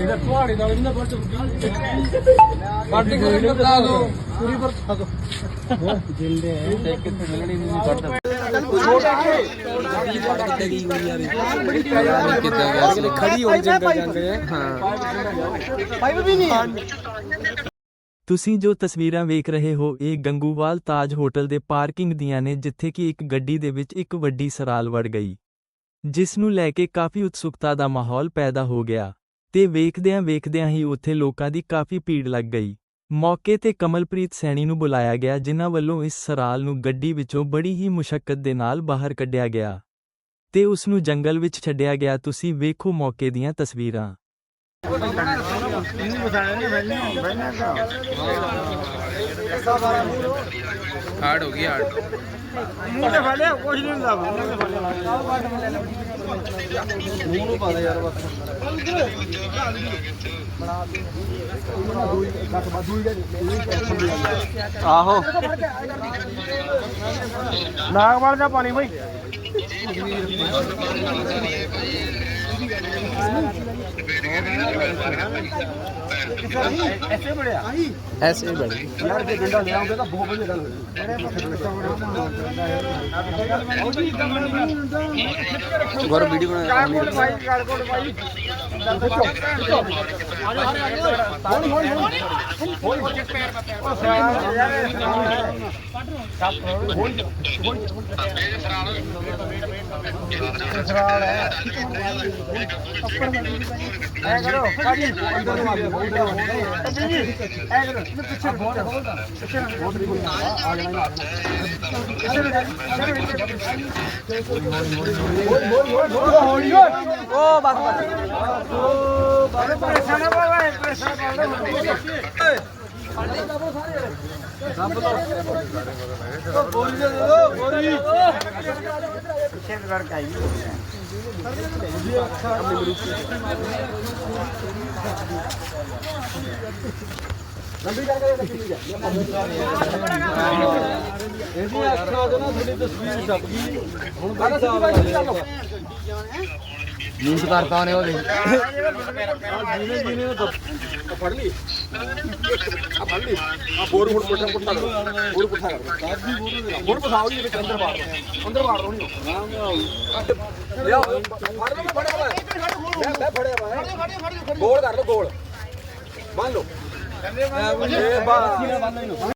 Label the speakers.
Speaker 1: ਇਹਦਾ ਤੁਹਾਡੇ ਨਾਲ ਵੀ ਨਾ ਬੱਟ ਬੱਟ ਕੇ ਬਤਾ ਦੋ। ਪੂਰੀ ਬਤਾ ਦੋ। ਜਿੰਦੇ ਹੈ ਕਿੱਥੇ ਮਿਲਣੀ ਨਹੀਂ ਬੱਟ ਖੜੀ ਹੋ ਜੰਗਲ ਜਾਂਦੇ ਹਾਂ
Speaker 2: ਤੁਸੀਂ ਜੋ ਤਸਵੀਰਾਂ ਵੇਖ ਰਹੇ ਹੋ ਇਹ ਗੰਗੂਵਾਲ ਤਾਜ ਹੋਟਲ ਦੇ ਪਾਰਕਿੰਗ ਦੀਆਂ ਨੇ ਜਿੱਥੇ ਕਿ ਇੱਕ ਗੱਡੀ ਦੇ ਵਿੱਚ ਇੱਕ ਵੱਡੀ ਸਰਾਲ ਵੜ ਗਈ ਜਿਸ ਨੂੰ ਲੈ ਕੇ ਕਾਫੀ ਉਤਸੁਕਤਾ ਦਾ ਮਾਹੌਲ ਪੈਦਾ ਹੋ ਗਿਆ। ਤੇ ਵੇਖਦਿਆਂ ਵੇਖਦਿਆਂ ਹੀ ਉੱਥੇ ਲੋਕਾਂ ਦੀ ਕਾਫੀ ਭੀੜ ਲੱਗ ਗਈ। ਮੌਕੇ ਤੇ ਕਮਲਪ੍ਰੀਤ ਸੈਣੀ ਨੂੰ ਬੁਲਾਇਆ ਗਿਆ, ਜਿਨ੍ਹਾਂ ਵੱਲੋਂ ਇਸ ਸਰਾਲ ਨੂੰ ਗੱਡੀ ਵਿੱਚੋਂ ਬੜੀ ਹੀ ਮੁਸ਼ਕਲ ਦੇ ਨਾਲ ਬਾਹਰ ਕੱਢਿਆ ਗਿਆ। ਤੇ ਉਸ ਨੂੰ ਜੰਗਲ ਵਿੱਚ ਛੱਡਿਆ ਗਿਆ। ਤੁਸੀਂ ਵੇਖੋ ਮੌਕੇ ਦੀਆਂ ਤਸਵੀਰਾਂ।
Speaker 1: ਹਾਰਡ ਹੋ ਗਈ ਹਾਰਡ
Speaker 3: ਆਹੋ ਨਾਗਵਾਲ ਦਾ ਪਾਣੀ ਬਈ
Speaker 1: ਐਸੇ ਹੀ ਬੜੀ
Speaker 3: ਯਾਰ ਜੇ ਡੰਡਾ ਲੈ ਆਉਂਦੇ ਤਾਂ ਬਹੁਤ ਵਧੀਆ ਗੱਲ
Speaker 1: ਗੌਰ ਵੀਡੀਓ ਬਣਾ
Speaker 3: ਕਾਲਕੋਟ ਭਾਈ ਕਾਲਕੋਟ ਭਾਈ ਐ ਕਰੋ ਕਾਜੀ ਅੰਦਰ ਨੂੰ ਆ ਜਾਓ ਐ ਕਰੋ ਪਿੱਛੇ ਬੋਲ ਬੋਲ ਪਿੱਛੇ ਬਹੁਤ ਨਹੀਂ ਆ ਜਾਣਾ ਓ ਬਸ ਬਸ ਬਸ ਪਰੇਸ਼ਾਨ ਨਾ ਬਾਬਾ ਪਰੇਸ਼ਾਨ ਬੋਲੀ ਦੇ ਦੋ ਬੋਲੀ ਪਿੱਛੇ ਕਰਕੇ ਆਈ ਲੰਬੀ ਕਰਕੇ ਰੱਖੀ ਇਹਦੀ ਅੱਖਾਂ ਤੋਂ ਨਾ ਤੁਹਾਡੀ ਤਸਵੀਰ ਛਪ ਗਈ। ਹੁਣ ਬਾਈ ਸਾਹਿਬ
Speaker 1: ਨਿਊਜ਼ ਕਰਤਾ ਉਹਨੇ ਉਹਦੇ
Speaker 3: ਜਿਹਨੇ ਜਿਹਨੇ ਤਾਂ ਫੜ ਲਈ ਆ ਫੜ ਲਈ ਆ ਬੋਰ ਹੁਣ ਪੁੱਠਾ ਪੁੱਠਾ ਕਰੋ ਬੋਰ ਪੁੱਠਾ ਕਰੋ ਸਾਡੀ ਬੋਰ ਦੇ ਹੁਣ ਪਸਾਓ ਜੀ ਵਿੱਚ ਅੰਦਰ ਬਾੜ ਅੰਦਰ ਬਾੜ ਰੋਣੀ ਲਿਆ ਫੜ ਲਓ ਫੜਿਆ ਵਾ ਮੈਂ ਮੈਂ ਫੜਿਆ ਵਾ ਗੋਲ ਕਰ ਲਓ ਗੋਲ ਬੰਨ ਲਓ ਇਹ ਬਾ